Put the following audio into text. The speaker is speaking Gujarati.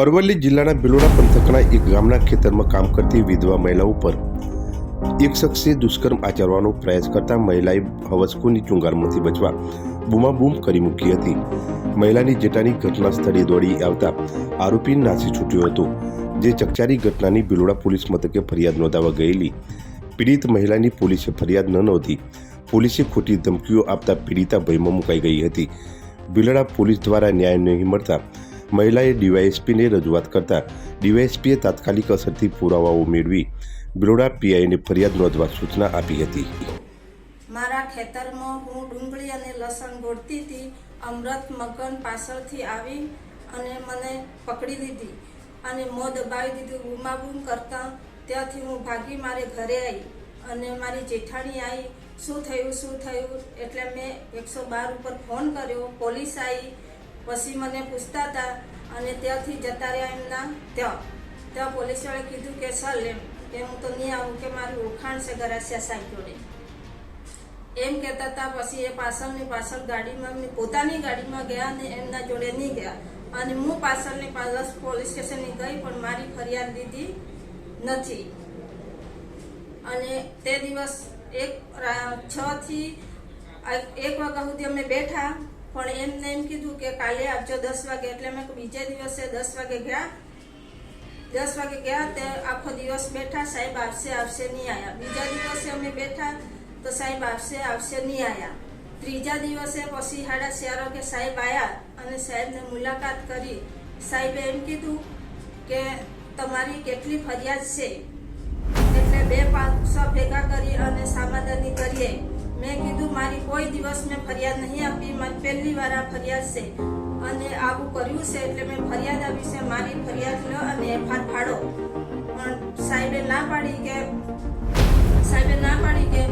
અરવલ્લી જિલ્લાના બિલોડા પંથકના એક ગામના ખેતરમાં કામ કરતી વિધવા મહિલા ઉપર એક શખ્સે દુષ્કર્મ આચરવાનો પ્રયાસ કરતા મહિલાએ હવસકોની ચુંગારમાંથી બચવા બૂમાબૂમ કરી મૂકી હતી. મહિલાની જેટાની ઘટના સ્થળે દોડી આવતા આરોપી નાસી છૂટ્યો હતો, જે ચકચારી ઘટનાની બિલોડા પોલીસ મથકે ફરિયાદ નોંધાવા ગયેલી. પીડિત મહિલાની પોલીસે ફરિયાદ ન નોંધી પોલીસે ખોટી ધમકીઓ આપતા પીડિતા ભયમાં મુકાઈ ગઈ હતી. બિલોડા પોલીસ દ્વારા ન્યાય નહીં મળતા મહિલાએ ડીવાયએસપીને રજૂઆત કરતા ડીવાયએસપીએ તાત્કાલિક અસરથી પુરાવાઓ મેળવી બિલોડા પીઆઈને ફરિયાદ નોંધવા સૂચના આપી હતી. મારા ખેતરમાં હું ડુંગળી અને લસણ ગોળતી હતી, અમૃત મગન પાછળથી આવી અને મને પકડી લીધી અને મોં દબાવી દીધું. બૂમાબૂમ કરતા ત્યાંથી હું ભાગી મારે ઘરે આવી અને મારી જેઠાણી આવી શું થયું શું થયું? એટલે મેં એકસો બાર ઉપર ફોન કર્યો. પોલીસ આવી પછી મને પૂછતા હતા અને ત્યાંથી જતા રહ્યા એમના ત્યાં. ત્યાં પોલીસવાળે કીધું કે, સર, એમ કે હું તો નહીં આવું કે મારી ઓળખાણ છે ગરાસિયા સાહેબ જોડે એમ કહેતા હતા, પછી એ પાછળની પાછળ ગાડીમાં પોતાની ગાડીમાં ગયા ને એમના જોડે નહીં ગયા. અને હું પાછળની પાછળ પોલીસ સ્ટેશનની ગઈ, પણ મારી ફરિયાદ લીધી નથી. અને તે દિવસ એક રા- છ થી એક વાગ્યા સુધી અમે બેઠા. પણ એમને એમ કીધું કે કાલે આવજો દસ વાગે, એટલે મેં બીજે દિવસે દસ વાગે ગયા. દસ વાગે ગયા તે આખો દિવસ બેઠા, સાહેબ આવશે આવશે, નહીં આવ્યા બીજા દિવસે અમે બેઠા તો સાહેબ આવશે આવશે, નહીં આવ્યા ત્રીજા દિવસે પછી સાડા ચાર વાગે સાહેબ આવ્યા અને સાહેબને મુલાકાત કરી. સાહેબે એમ કીધું કે તમારી કેટલી ફરિયાદ છે? એટલે બે પાંચસો ભેગા કરી અને સામાદાની કરીએ. મેં કીધું, મારી કોઈ દિવસ મેં ફરિયાદ નહીં આપી. મારી પહેલી વાર આ ફરિયાદ છે. અને આવું કર્યું છે એટલે મેં ફરિયાદ આપી છે. મારી ફરિયાદ લો અને એફઆર ફાડો. પણ સાહેબે ના પાડી કે સાહેબે ના પાડી કે